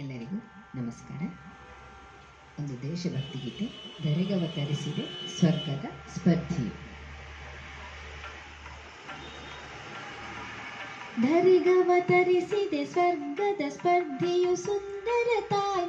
ಎಲ್ಲರಿಗೂ ನಮಸ್ಕಾರ. ಒಂದು ದೇಶಭಕ್ತಿ ಗೀತೆ ಸ್ವರ್ಗದ ಸ್ಪರ್ಧಿಯು ಧರಿಗವತರಿಸಿದೆ ಸ್ವರ್ಗದ ಸ್ಪರ್ಧಿಯು ಸುಂದರ ತಾಯ್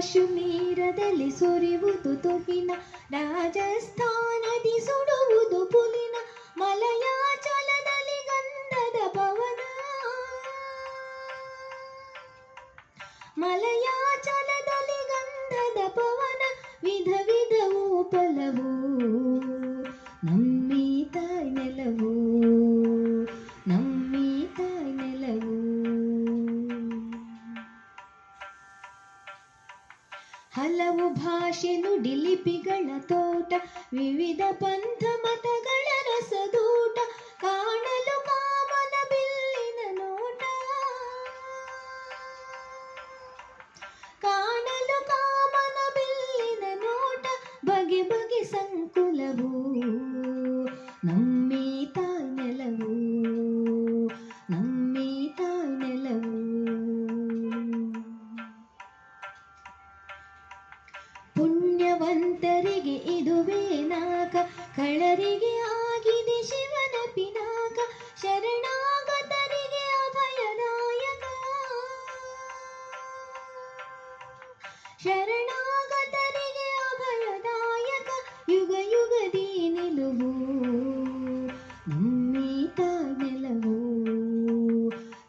ಕಾಶ್ಮೀರದಲ್ಲಿ ಸುರಿಯುವುದು ತುಹಿನ ರಾಜಸ್ಥಾನದಿ ಸುಡುವುದು ಪುಲಿನ ಮಲಯಾಚಲದಲ್ಲಿ ಗಂಧದ ಪವನ. ಮಲಯಾಚಲದಲ್ಲಿ ಗಂಧದ ಪವನ ವಿಧ ವಿಧವು ಹಲವು ಭಾಷೆ ನುಡಿ ಲಿಪಿಗಳ ತೋಟ, ವಿವಿಧ ಪಂಥ ಮತಗಳ ರಸದೂಟ, ಕಾಣಲು ಕಾಮನ ಬಿಲ್ಲಿನ ನೋಟ. ಕಾಣಲು ಕಾಮನ ಬಿಲ್ಲಿನ ನೋಟ, ಬಗೆ ಪುಣ್ಯವಂತರಿಗೆ ಇದುವೇ ನಾಕ. ಕಳರಿಗೆ ಆಗಿದೆ ಶಿವನ ಪಿನಾಕ. ಶರಣಾಗತರಿಗೆ ಅಭಯನಾಯಕ. ಶರಣಾಗತರಿಗೆ ಅಭಯದಾಯಕ ಯುಗ ಯುಗದಿ ನಿಲುವು. ನಮ್ಮಿ ತಾಯ್ ನೆಲವು.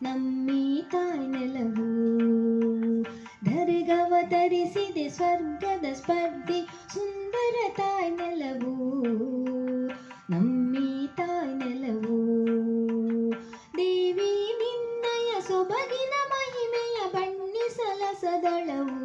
ನಮ್ಮಿ ನೆಲವು. ಧರ್ಗವ ಧರೆಗವತರಿಸಿದೆ ಸ್ವರ್ಗದ ಸ್ಪರ್ಧಿ ಸುಂದರ ತಾಯ್ ನೆಲವು ನಮ್ಮಿ ತಾಯ್ ನೆಲವು. ದೇವಿ ನಿನ್ನಯ ಸೊಬಗಿನ ಮಹಿಮೆಯ ಬಣ್ಣಿಸಲ ಸದಳವು.